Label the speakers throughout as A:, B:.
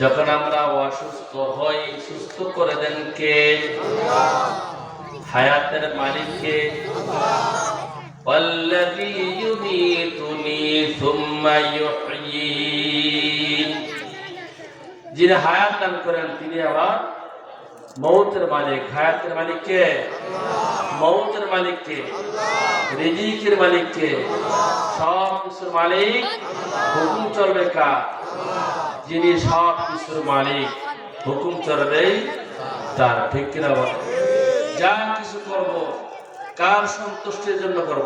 A: যখন আমরা অসুস্থ হই সুস্থ করে দেন কে হায়াতের মালিককে والذي يميتني ثم يحيين যিনি হায়াত দান করেন তিনি আবার মৌতের মালিক হায়াতের মালিক কে মৌতের মালিক কে রিজিকের মালিক কে সব কিছুর মালিক হুকুম চলবে কার যিনি সব কিছুর মালিক, হুকুম চলবেই তার, ঠিক কিনা বলে? যা কিছু করব, কার সন্তুষ্টির জন্য করব?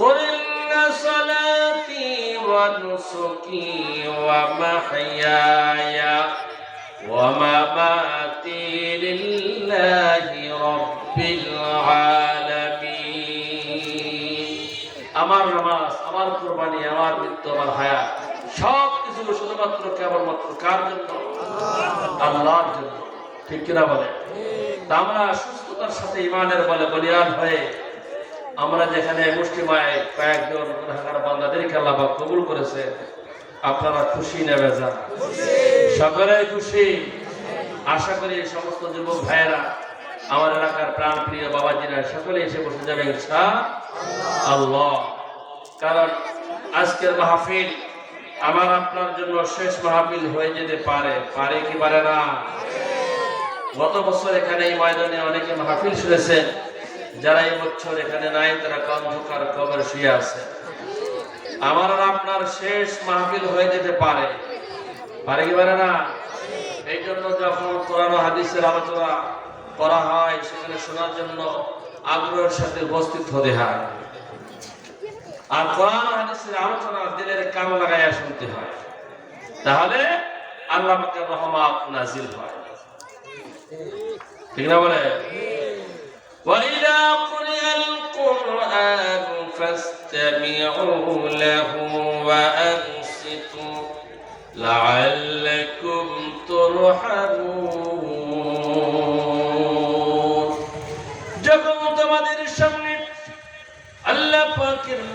A: করিল্লা সালাতি ওয়া নুসুকি ওয়া মাহইয়ায়া ওয়া মামাতি লিল্লাহি রাব্বিল আলামিন। আমার নামাজ, আমার কুরবানি, আমার মৃত্যু, আমার হায়াত। কিছু শুধুমাত্র কেবলমাত্র কার জন্য? আল্লাহর জন্য। ঠিক কিনা বলে? আমরা সুস্থতার সাথে ইমানের বলে বলিয়ান হয়ে আমরা যেখানে মুষ্টিমায় কয়েকজন গুনাহগার বান্দাদেরকে আল্লাহ কবুল করেছে, আপনারা খুশি নেবে যান সকলেই খুশি? আশা করি এই সমস্ত যুবক ভাইয়েরা, আমার এলাকার প্রাণ প্রিয় বাবাজিরা সকলে এসে বসে যাবে ইনশা আল্লাহ। কারণ আজকের মাহফিল আমার আপনার জন্য শেষ মাহফিল হয়ে যেতে পারে পারে কি পারে না? গত বছর এখানে এই ময়দানে অনেকে মাহফিল শুনেছেন, যারা এই বছর এখানে নাই, তারা অন্ধকার কবর শুয়ে আছে। আমার আর আপনার শেষ মাহফিল হয়ে যেতে পারে পারে কি পারে না? এই জন্য যখন কোরআন হাদিসের আলোচনা করা হয়, সেখানে শোনার জন্য আগ্রহের সাথে উপস্থিত হতে হয়। আর কোরআন ও হাদিসের আলোচনা দিলের কান লাগাইয়া শুনতে হয় তাহলে আল্লাহ পাকের রহমত নাজিল হয় ঠিক না বলে وإذا قرئ القرآن فاستمعوا له وأنصتوا لعلكم ترحمون যখন তোমাদের সামনে আল্লাহ পাকের মহাগ্রন্থ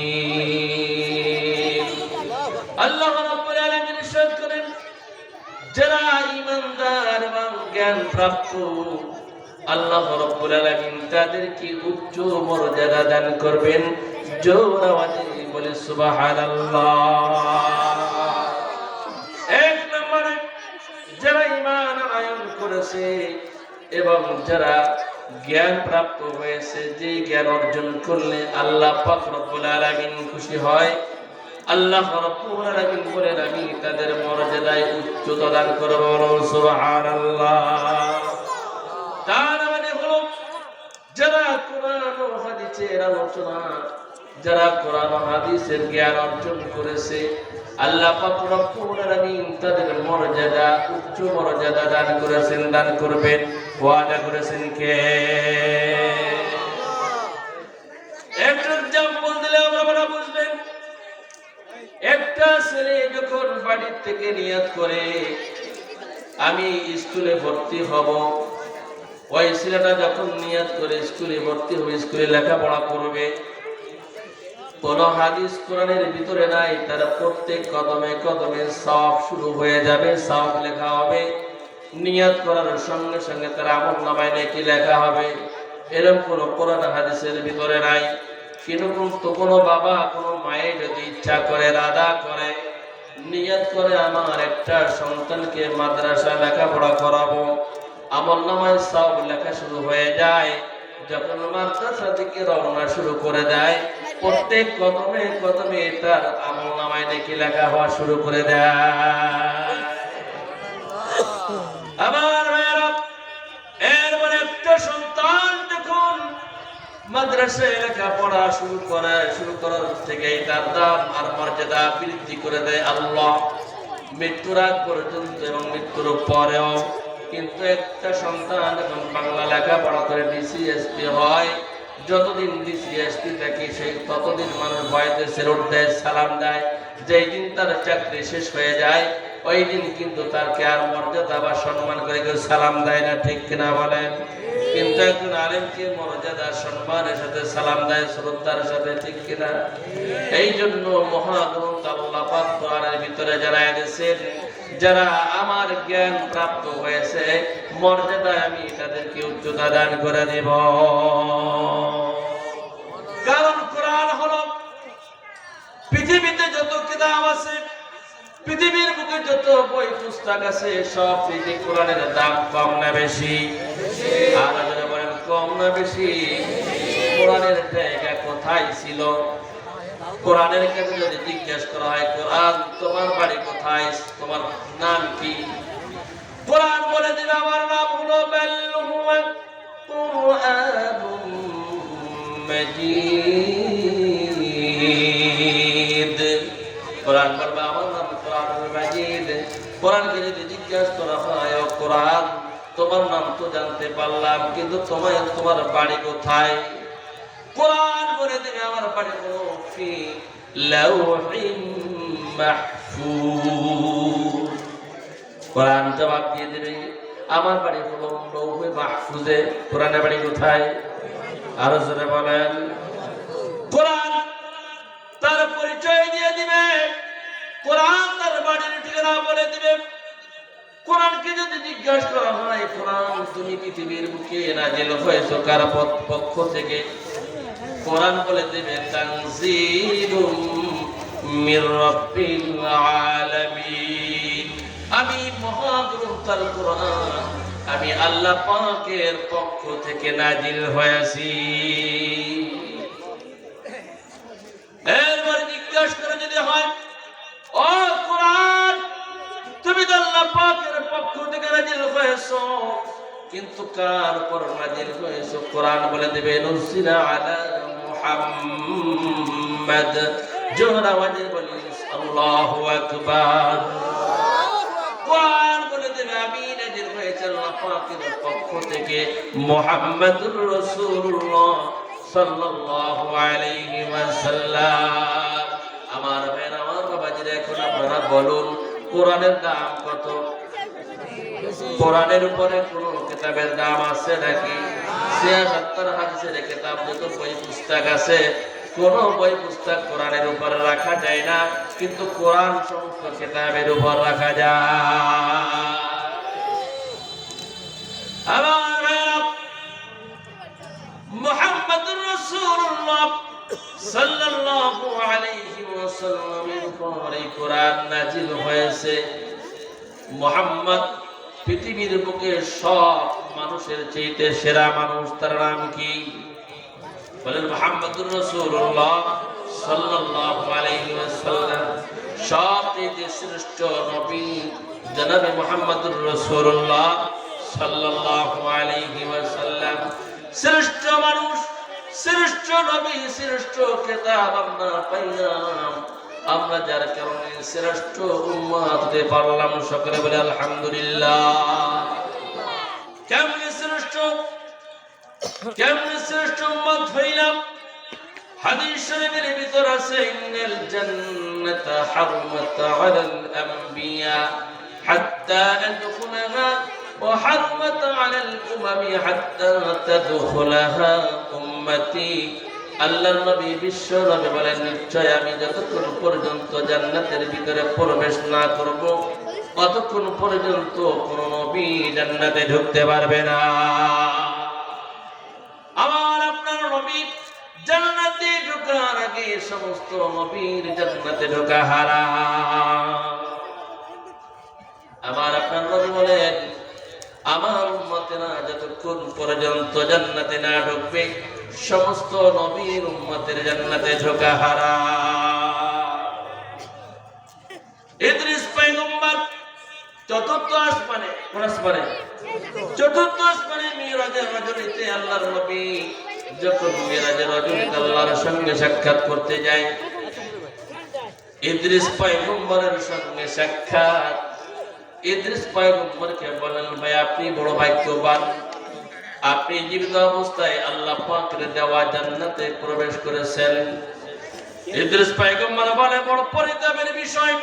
A: প্রাপ্ত। আল্লাহ রব্বুল আলামিন তাদেরকে উচ্চ মর্যাদা দান করবেন। জোর আওয়াজে বলে সুবহানাল্লাহ। এক নম্বরে যারা ঈমান আনয়ন করেছে এবং যারা জ্ঞান প্রাপ্ত হয়েছে, যে জ্ঞান অর্জন করলে আল্লাহ পাক রব্বুল আলামিন খুশি হয়। আল্লাহ রব্বুল আলামিন বলেন, আমি তাদের মর্যাদায় উচ্চতা দান করব সুবহানাল্লাহ। তার মানে হলো, যারা কোরআন ও হাদিসের আলোচনা যারা কোরআন হাদিসের জ্ঞান অর্জন করেছে, আল্লাহ পাক রব্বুল আলামিন তাদের মর্যাদা, উচ্চ মর্যাদা দান করেছেন, দান করবেন। ওয়াদা করেছেন কে একটা এক্সাম্পল দিলে আমরা বুঝবেন একটা ছেলে যখন বাড়ির থেকে নিয়াত করে, আমি স্কুলে ভর্তি হব। ওই ছেলেটা যখন নিয়াত করে স্কুলে ভর্তি হবে, স্কুলে লেখাপড়া করবে। কোন হাদিস কোরআনের ভিতরে নাই, তারা প্রত্যেক কদমে কদমে সব শুরু হয়ে যাবে সব লেখা হবে। নিয়াত করার সঙ্গে সঙ্গে তার আমল নামায় নাকি লেখা হবে। এরকম কোনো কোরআন হাদিসের ভিতরে নাই। কীরকম তো কোনো বাবা, কোনো মায়ের যদি ইচ্ছা করে, রাধা করে নিয়ত করে আমার একটা সন্তানকে মাদ্রাসা লেখাপড়া করাবো। আমল নামায় সব লেখা শুরু হয়ে যায়। যখন মাদ্রাসা থেকে রওনা শুরু করে দেয়, প্রত্যেক কদমে কদমে তার আমল নামায় নাকি লেখা হওয়া শুরু করে দেয়। মাদ্রাসায় লেখাপড়া শুরু করে শুরু করার থেকেই তার দাম আর মর্যাদা বৃদ্ধি করে দেয় আল্লাহ। মৃত্যুর আগ পর্যন্ত এবং মৃত্যুর পরেও কিন্তু একটা সন্তান যখন বাংলা লেখাপড়া করে ডিসিএসপি হয়। যতদিন ডিসিএসপি থাকে সেই ততদিন মানুষ ভয়তে সেরোট দেয়, সালাম দেয়। যেই দিন তার চাকরি শেষ হয়ে যায়, ওই দিন কিন্তু তার কে আর মর্যাদা বা সম্মান করে কেউ সালাম দেয় না, ঠিক কিনা বলেন? কিন্তু একজন আলেমকে মর্যাদা সম্মানের সাথে সালাম দেয়, শ্রদ্ধার সাথে, ঠিক কিনা? এই জন্য মহাগ্রন্থ কোরআনের ভিতরে যারা এনেছেন, যারা আমার জ্ঞান প্রাপ্ত হয়েছে, মর্যাদায় আমি তাদেরকে উচ্চতা দান করে দেব। কারণ কোরআন হলো পৃথিবীতে যত কিতাব আছে পৃথিবীর বুকে যত বই, পুস্তক আছে, সব থেকে কোরআনের দাম কম না বেশি? আর বলেন, কম না বেশি। কোরআনের জায়গা কোথায় ছিল? কোরআনের কাছে যদি জিজ্ঞেস করা হয়, কোরআন তোমার বাড়ি কোথায়? তোমার নাম কি? কোরআন বলে দিবে আমার নাম হলো কোরআন বলবে আমার নাম কোরআনুল মাজিদ কোরআনকে যদি জিজ্ঞাসা করা হয় কোরআন, তোমার নাম তো জানতে পারলাম, কিন্তু তোমার তোমার বাড়ি কোথায়? কোরআন বলে দেবে, আমার বাড়ি ফি কোরআন জবাব দিয়ে দেবে, আমার বাড়ি হলো লৌহে মাহফুজে, কোরআনের বাড়ি কোথায়? আরও জোরে বলেন। কোরআন তার পরিচয় দিয়ে দিবে। কোরআন তার বাড়ির ঠিকানা বলে দিবে। কোরআনকে যদি জিজ্ঞাসা করা হয়, কোরআন, তুমি পৃথিবীর বুকে নাজিল হয়েছো কার পক্ষ থেকে? কোরআন বলে দেবে, তানজিলুম মির রাব্বিল আলামিন। আমি মহাগ্রন্থ আল কোরআন, আমি আল্লাহ পাকের পক্ষ থেকে নাজিল হয়েছি। হয়েছো, কিন্তু কার পর নাজিল হয়েছো? কোরআন বলে দেবে নুসিলা আলা মুহাম্মাদ। জোহর আওয়াজে বলি, আল্লাহু আকবার। বলে দেবে, আমি পক্ষ থেকে আমার এখন বলুন, কোরআনের দাম কত? কোরআনের উপরে কোন কিতাবের দাম আছে নাকি? হাদিসের কিতাব যত বই পুস্তক আছে কোন বই পুস্তক কোরআনের উপরে রাখা যায় না কিন্তু কোরআন সমস্ত কিতাবের উপর রাখা যায়। ভাইরা, রাসূলুল্লাহ সাল্লাল্লাহু আলাইহি ওয়াসাল্লামের পরে কোরআন নাজিল হয়েছে। মোহাম্মদ পৃথিবীর বুকে সব মানুষের চাইতে সেরা মানুষ, তার নাম কি? বলেন মোহাম্মদুর রাসূলুল্লাহ সাল্লাল্লাহু আলাইহি ওয়াসাল্লাম। সব চাইতে শ্রেষ্ঠ নবী মোহাম্মদুর সাল্লাল্লাহু আলাইহি ওয়াসাল্লাম। শ্রেষ্ঠ মানুষ, শ্রেষ্ঠ নবী, শ্রেষ্ঠ খেতাব আমরা পাইলাম। আমরা যার কারণে শ্রেষ্ঠ উম্মত হতে পারলাম সকলে বলে আলহামদুলিল্লাহ। কেমনে শ্রেষ্ঠ? কেমনে শ্রেষ্ঠ উম্মত হইলাম? হাদিস শরীফের ভিতর আছে, ইন্নাল জান্নাত হারমাত আলাল আমবিয়া হাত্তা আদখুলাহা ওয়া হারমাত আলাল উমামি হাত্তা তাদখুলাহা উম্মতি। আল্লাহর নবী বিশ্ব নবী বলেন, নিশ্চয় আমি যতক্ষণ পর্যন্ত জান্নাতের ভিতরে প্রবেশ না করব, ততক্ষণ পর্যন্ত কোন নবী জান্নাতে ঢুকতে পারবে না। আমার আপনার নবী জান্নাতে ঢোকার আগে সমস্ত নবীর জান্নাতে ঢোকা হারাম। আমার আপনার নবী বলেন, আমার উম্মতেরা যতক্ষণ পর্যন্ত জান্নাতে না ঢুকবে সমস্ত নবীর উম্মতের জান্নাতে ঢোকা হারা। ইদ্রিস পয়গম্বর চতুর্থ আসমানে, কোন আসমানে? চতুর্থ আসমানে মিরাজের রজনীতে আল্লাহর নবী যখন মিরাজের রজনীতে আল্লাহর সঙ্গে সাক্ষাৎ করতে যায়, ইদ্রিস পয়গম্বরের সঙ্গে সাক্ষাৎ। ইদ্রিস পয়গম্বরকে বলেন, ভাই, আপনি বড় ভাগ্যবান। আপনি জীবিত অবস্থায় আল্লাহ পাকের দেওয়া জান্নাতে প্রবেশ করেছেন। ইদ্রিস পয়গম্বর বলে, বড় পরিতাপের বিষয়,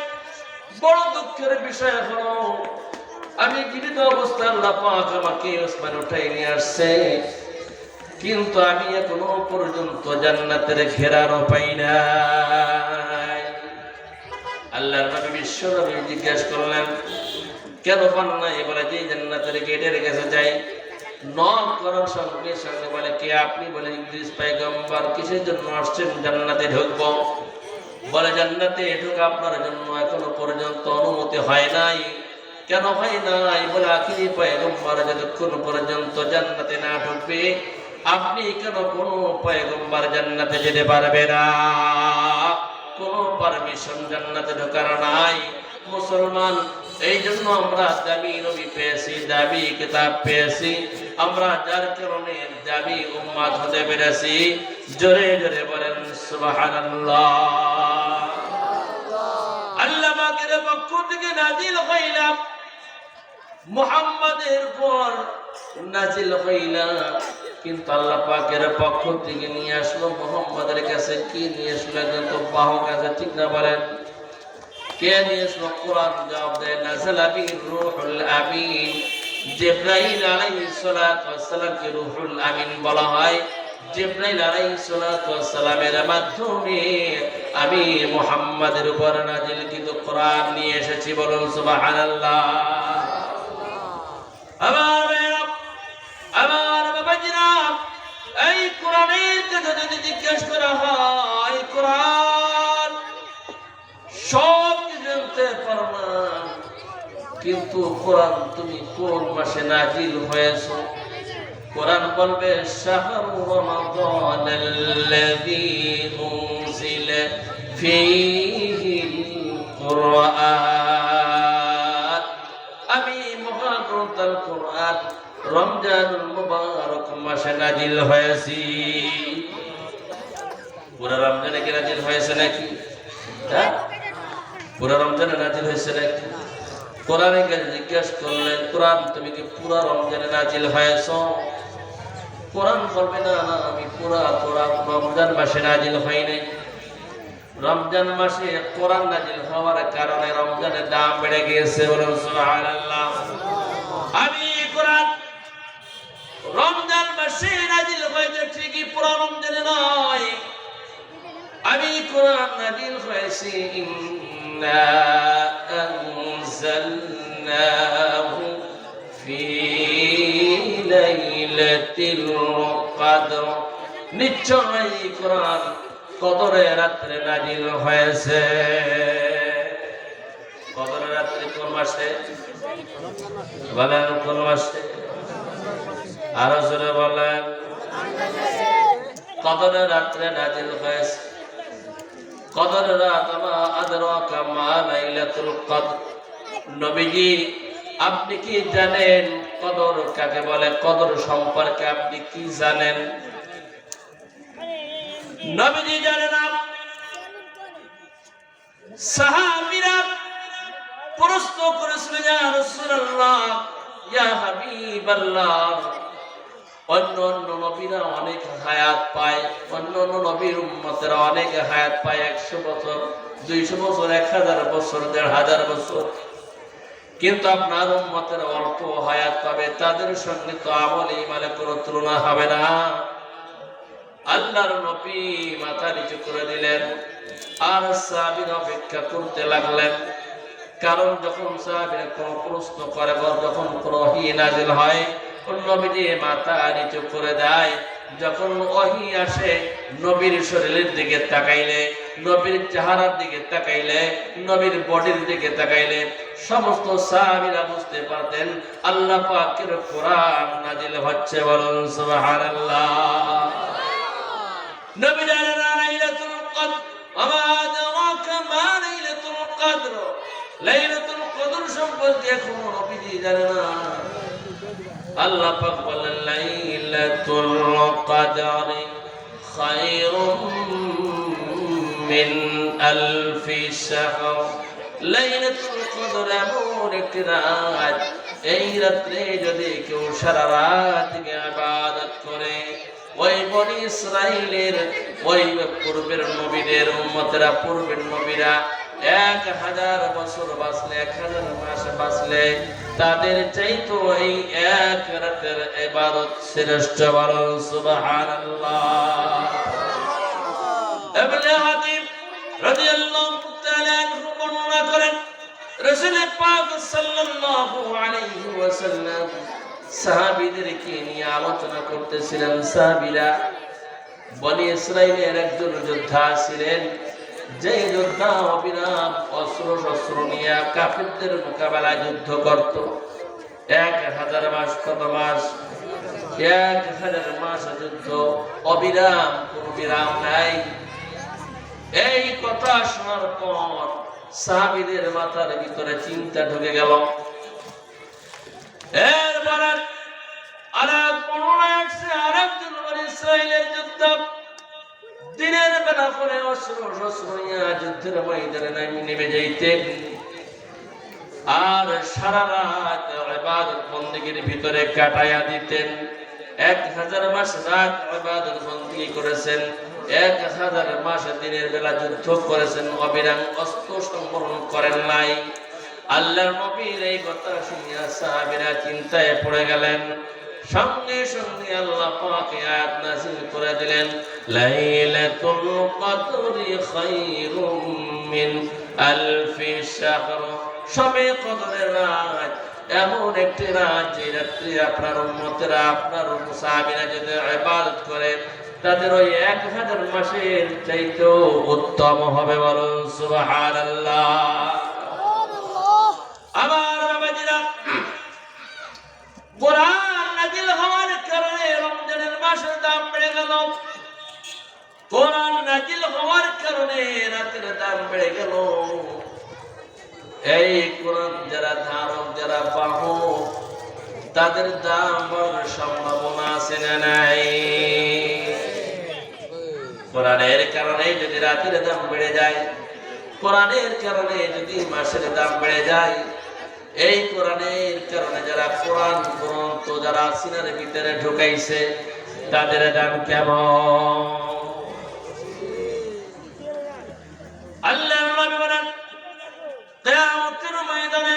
A: বড় দুঃখের বিষয় হলো, আমি জীবিত অবস্থায় আল্লাহ পাক আমাকে ওসমান উঠাই নিয়ে আসছে। কিন্তু আমি এখনও পর্যন্ত জান্নাতের ঘেরানো পাই নাই। আল্লাহর নবী বিশ্ব নবী জিজ্ঞাসা করলেন, কেন পান না এবারে যে জান্নাতের গেটের কাছে যাই নক করার সঙ্গে সঙ্গে বলে, কে আপনি? বলে ইংলিশ পাইগম্বর কিসের জন্য আসছেন? জান্নাতে ঢুকবো। বলে, জান্নাতে ঢুকে আপনার জন্য এখনও পর্যন্ত অনুমতি হয় নাই। কেন হয় নাই? বলে, আখিরি পয়গম্বর যতক্ষণ পর্যন্ত জান্নাতে না ঢুকবে, আপনি কেন কোনো পয়গম্বর জান্নাতে যেতে পারবে না? কোনো পারমিশন জান্নাতে ঢোকার নাই। মুসলমান এই জন্য আমরা দাবি নবী পেয়েছি দাবি কিতাব পেয়েছি। আমরা যার কারণে দাবি উম্মাদ হতে পেরেছি, জোরে জোরে বলেন, সুবহানাল্লাহ। আল্লাহ পাকের পক্ষ থেকে নাজিল হইলাম, মুহাম্মাদের পর নাজিল হইলাম। কিন্তু আল্লাহ পাকের পক্ষ থেকে নিয়ে আসলো, মোহাম্মদের কাছে কি নিয়ে আসলো, একজন তো বাহক আছে ঠিক না বলেন। কে নিয়ে আসলো? কোরআন জবাব দেয়, নাজাল বিহি রূহুল আমিন। জিব্রাইল আমিন বলা হয়। মাধ্যমে আমি মুহাম্মাদের উপর কোরআন নিয়ে এসেছি বলুন সুবহানাল্লাহ। আমার আমার এই কোরআনের কথা যদি জিজ্ঞেস করা হয়, কোরআন কিন্তু কোরআন তুমি কোন মাসে নাজিল হয়েছো? কোরআন বলবে আমি মহাগ্রন্থাল কোরআন, রমজানুল মুবারক মাসে নাজিল হয়েছি। পুরা রমজানে কি নাজিল হয়েছে নাকি? হ্যাঁ? পুরা রমজানে নাজিল হয়েছে নাকি? কোরআনে গিয়ে জিজ্ঞেস করলেন, কোরআন তুমি কি পুরা রমজানে নাজিল হয়েছ? কোরআন বলবে, না না, আমি পুরা কোরআন রমজান মাসে নাজিল হই নাই। রমজান মাসে কোরআন নাজিল হওয়ার কারণে রমজানের দাম বেড়ে গিয়েছে বলুন, সুবহানাল্লাহ। আমি কোরআন রমজান মাসে নাজিল হয়েছে ঠিকই পুরো রমজানে নয়। আমি কোরআন নাজিল হয়েছি কদর নিশ্চয় কোরআন কদরে রাত্রে নাজিল হয়েছে। কদরে রাত্রে কোন মাসে? বলেন কোন মাসে? আরও জোরে বলেন। কদরের রাত্রে নাজিল হয়েছে। কদরের রাত আদরাকা মা লাইলাতুল কদর। নবীজি, আপনি কি জানেন কদর কাকে বলে? কদর সম্পর্কে আপনি কি জানেন? নবীজি জানেন সাহাবীরা প্রশ্ন করেছিল ইয়া রাসূলুল্লাহ, ইয়া হাবিবাল্লাহ। অন্য অন্য নবীরা অনেক হায়াত পায় অন্য অন্য নবীর উম্মতেরা অনেক হায়াত পায়, একশো বছর, দুইশো বছর, এক হাজার বছর, দেড় হাজার বছর। কিন্তু আপনার উম্মতের অল্প হায়াত পাবে, তাদের সঙ্গে তো আমল ইমানে কোনো তুলনা হবে না। আল্লাহর নবী মাথা নিচু করে দিলেন, আর সাহাবীর অপেক্ষা করতে লাগলেন। কারণ যখন সাহাবীরা কোনো প্রশ্ন করে বা যখন কোনো নাজিল হয় নবীজি মাথা নিচু করে দেয়, যখন ওহী আসে, নবীর শরীরের দিকে তাকাইলে, নবীর চেহারার দিকে তাকাইলে, নবীর বডির দিকে তাকাইলে, সমস্ত সাহাবীরা বুঝতে পারতেন, আল্লাহ পাকের কোরআন নাজিল হচ্ছে বলুন সুবহানাল্লাহ। নবী জানেন লাইলাতুল কদর ওমা আদরাকা মা লাইলাতুল কদর। লাইলাতুল কদর সম্পর্কে কোনো নবীজি জানে না। আল্লাহ পাক বলেন, লাইলাতুল কদর খায়রুম মিন আলফি শাহর। লাইলাতুল কদর এমন একটি রাত, এই রাত্রে যদি কেউ সারা রাত ইবাদত করে, ওই বনি ইসরাইলের, ওই পূর্বের নবীদের উম্মতেরা, পূর্বের নবীরা এক হাজার বছর বাঁচলে, এক হাজার মাস বাঁচলে, তাদের চাইতো এই এক রাতের ইবাদত শ্রেষ্ঠ সাহাবীদেরকে নিয়ে আলোচনা করতেছিলেন। সাহাবীরা বনি একজন যোদ্ধা ছিলেন। যে যোদ্ধা অবিরাম অস্ত্র শস্ত্র নিয়ে মোকাবেলায় যুদ্ধ করত। এক হাজার মাস কত মাস? এক হাজার মাস যুদ্ধ। অবিরাম, কোন বিরাম নাই। এই কথা শোনার পর সাহাবীদের মাথার ভিতরে চিন্তা ঢুকে গেল। এরপরে আরেকজন বলে ইসরায়েলের যুদ্ধ দিনের বেলা করে অস্ত্র যুদ্ধের ময়দানে নামি যাইতেন। আর সারা রাত ভিতরে দিতেন। এক হাজার মাস রাত বন্দেগী করেছেন। এক হাজার মাস দিনের বেলা যুদ্ধ করেছেন। অবিরাম অস্ত্র সংবরণ করেন নাই। আল্লাহর নবীর এই কথা শুনিয়া চিন্তায় পড়ে গেলেন। সঙ্গে সঙ্গে আল্লাহ পাক আয়াত নাযিল করে দিলেন, লাইলাতুল কদরি খায়রুম মিন আলফি শাহর। সবে কদরের রাত, এমন একটি রাত যে রাত্রি আপনার উম্মতেরা, আপনার মুসাহাবিরা যদি ইবাদত করে, তাদের ওই এক হাজার মাসের চাইতেও উত্তম হবে বলুন, সুবহানাল্লাহ। নাজিল হওয়ার কারণে রাতের দাম বেড়ে গেল। এই কোরআন যারা ধারক, যারা বাহক, তাদের দাম বাড়ার সম্ভাবনা আছে না নাই? কোরআনের কারণে যদি রাতের দাম বেড়ে যায়, কোরআনের কারণে যদি মাসের দাম বেড়ে যায়, এই কোরআনের কারণে যারা কোরআন গ্রন্থ, যারা সিনার ভিতরে ঢুকাইছে, তাদের দাম কেমন? আল্লাহ নবী বলেন কিয়ামতের ময়দানে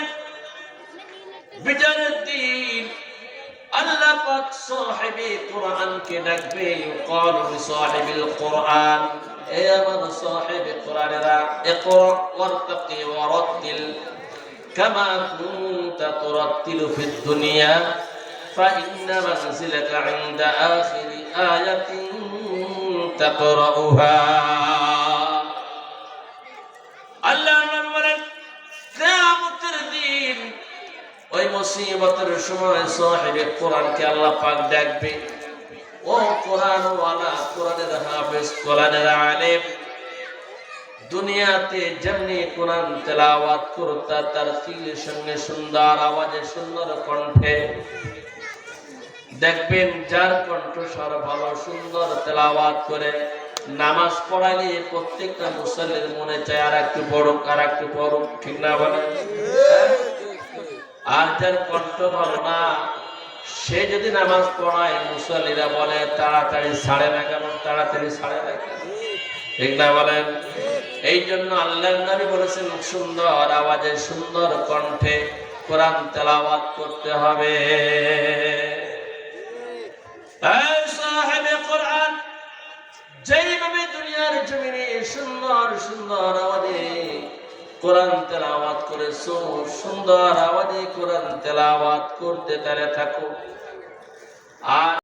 A: বিচারের দিন আল্লাহ পাক সাহেবে কোরআনকে ডাকবে ইউকালু লিসাহিবিল কোরআন এ আমার সাহেবে কোরআনেরা ইকরা ওয়ারতাকি ওয়ারাত্তিল কামা কুনতা তুরাত্তিলু ফিদ দুনিয়া فإن منزلك عند آخر آية تقرأها মুসিবতের সময় সাহেবে কোরআনকে আল্লাহ পাক ডাকবে ও কোরআন ওয়ালা কোরআনের হাফেজ, কোরআনের আলেম, দুনিয়াতে যেমনি কোরআন তেলাওয়াত করতা, তার তিলের সঙ্গে সুন্দর আওয়াজে সুন্দর কণ্ঠে দেখবেন যার কণ্ঠস্বর ভালো, সুন্দর তেলাওয়াত করে, নামাজ পড়ালে প্রত্যেকটা মুসল্লির মনে চায় আর একটু বড় আর একটু বড় ঠিক না বলে? আর যার কণ্ঠ ভালো না সে যদি নামাজ পড়ায়, মুসল্লিরা বলে, তাড়াতাড়ি ছাড়ে না কেন? তাড়াতাড়ি ছাড়ে না কেন? ঠিক না বলেন? এই জন্য আল্লাহ নবী বলেছেন, সুন্দর আওয়াজে, সুন্দর কণ্ঠে কোরআন তেলাওয়াত করতে হবে। কোরআন, যেইভাবে দুনিয়ার জমিনে সুন্দর সুন্দর আওয়াজে কোরআন তেলাওয়াত করেছ সুন্দর আওয়াজে কোরআন তেলাওয়াত করতে তারা থাকো। আর